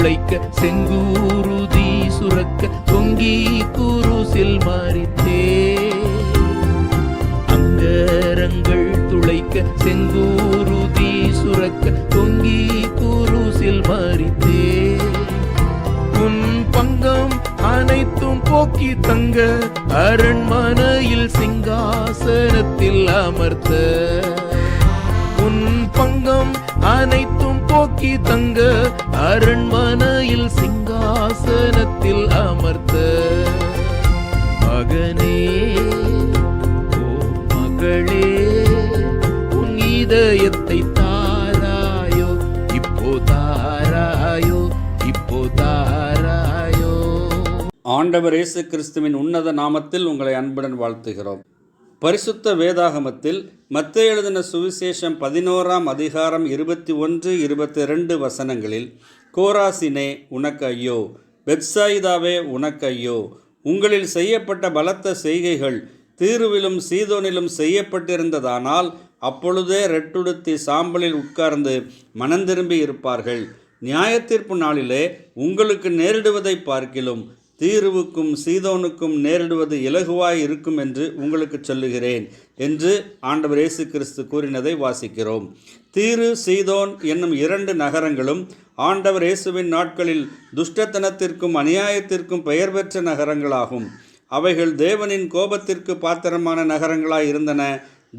துளைக்க செங்கூருதி சுரக்க தொங்கி குருசில் மாறித்தே. அங்கரங்கள் துளைக்க செங்கூருதி சுரக்க தொங்கி குருசில் மாறித்தே. உன் பங்கம் அனைத்தும் போக்கி தங்க அரண்மனையில் சிங்காசனத்தில் அமர்த்த. உன் பங்கம் அனைத்தும் போக்கி தங்க அரண்மனையில் சிங்காசனத்தில் அமர்த்த மகனே ஓ மகளே உன் இதயத்தை தாராயோ இப்போ தாராயோ இப்போ தாராயோ. ஆண்டவர் இயேசு கிறிஸ்துவின் உன்னத நாமத்தில் உங்களை அன்புடன் வாழ்த்துகிறோம். பரிசுத்த வேதாகமத்தில் மத்த எழுதின சுவிசேஷம் பதினோராம் அதிகாரம் இருபத்தி ஒன்று இருபத்தி ரெண்டு வசனங்களில் கோராசினே உனக்கு ஐயோ பெட்சாயிதாவே உனக்கு ஐயோ உங்களில் செய்யப்பட்ட பலத்த செய்கைகள் தீருவிலும் சீதோனிலும் செய்யப்பட்டிருந்ததானால் அப்பொழுதே ரெட்டுடுத்தி சாம்பலில் உட்கார்ந்து மனந்திரும்பி இருப்பார்கள் நியாயத்தீர்ப்பு நாளிலே உங்களுக்கு நேரிடுவதை பார்க்கிலும் தீருவுக்கும் சீதோனுக்கும் நேரிடுவது இலகுவாய் இருக்கும் என்று உங்களுக்கு சொல்லுகிறேன் என்று ஆண்டவர் இயேசு கிறிஸ்து கூறினதை வாசிக்கிறோம். தீரு சீதோன் என்னும் இரண்டு நகரங்களும் ஆண்டவர் இயேசுவின் நாட்களில் துஷ்டத்தனத்திற்கும் அநியாயத்திற்கும் பெயர் பெற்ற நகரங்களாகும். அவைகள் தேவனின் கோபத்திற்கு பாத்திரமான நகரங்களாய் இருந்தன.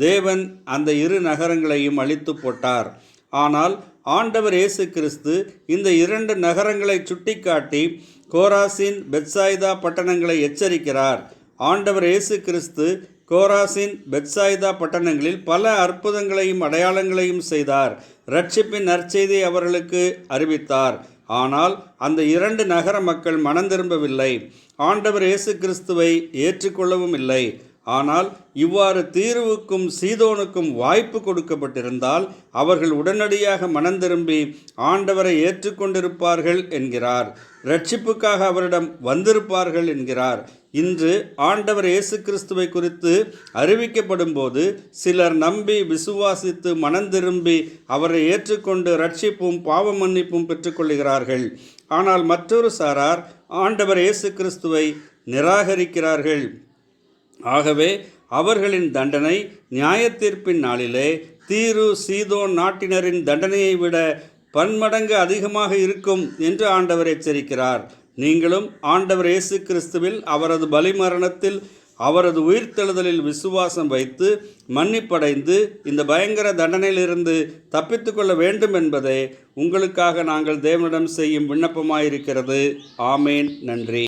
தேவன் அந்த இரு நகரங்களையும் அழித்து போட்டார். ஆனால் ஆண்டவர் இயேசு கிறிஸ்து இந்த இரண்டு நகரங்களை சுட்டிக்காட்டி கோராசின் பெட்சாயிதா பட்டணங்களை எச்சரிக்கிறார். ஆண்டவர் இயேசு கிறிஸ்து கோராசின் பெட்சாயிதா பட்டணங்களில் பல அற்புதங்களையும் அடையாளங்களையும் செய்தார். ரட்சிப்பின் நற்செய்தியை அவர்களுக்கு அறிவித்தார். ஆனால் அந்த இரண்டு நகர மக்கள் மனம் திரும்பவில்லை. ஆண்டவர் இயேசு கிறிஸ்துவை ஏற்றுக்கொள்ளவும் இல்லை. ஆனால் இவ்வாறு தீர்வுக்கும் சீதோனுக்கும் வாய்ப்பு கொடுக்கப்பட்டிருந்தால் அவர்கள் உடனடியாக மனந்திரும்பி ஆண்டவரை ஏற்றுக்கொண்டிருப்பார்கள் என்கிறார். ரட்சிப்புக்காக அவரிடம் வந்திருப்பார்கள் என்கிறார். இன்று ஆண்டவர் இயேசு கிறிஸ்துவை குறித்து அறிவிக்கப்படும் போது சிலர் நம்பி விசுவாசித்து மனந்திரும்பி அவரை ஏற்றுக்கொண்டு ரட்சிப்பும் பாவ மன்னிப்பும் பெற்றுக்கொள்கிறார்கள். ஆனால் மற்றொரு சாரார் ஆண்டவர் இயேசு கிறிஸ்துவை நிராகரிக்கிறார்கள். ஆகவே அவர்களின் தண்டனை நியாயத்தீர்ப்பின் நாளிலே தீரு சீதோன் நாட்டினரின் தண்டனையை விட பன்மடங்கு அதிகமாக இருக்கும் என்று ஆண்டவர் எச்சரிக்கிறார். நீங்களும் ஆண்டவர் இயேசு கிறிஸ்துவில் அவரது பலிமரணத்தில் அவரது உயிர்த்தெழுதலில் விசுவாசம் வைத்து மன்னிப்படைந்து இந்த பயங்கர தண்டனையிலிருந்து தப்பித்துக்கொள்ள வேண்டும் என்பதே உங்களுக்காக நாங்கள் தேவனிடம் செய்யும் விண்ணப்பமாயிருக்கிறது. ஆமேன். நன்றி.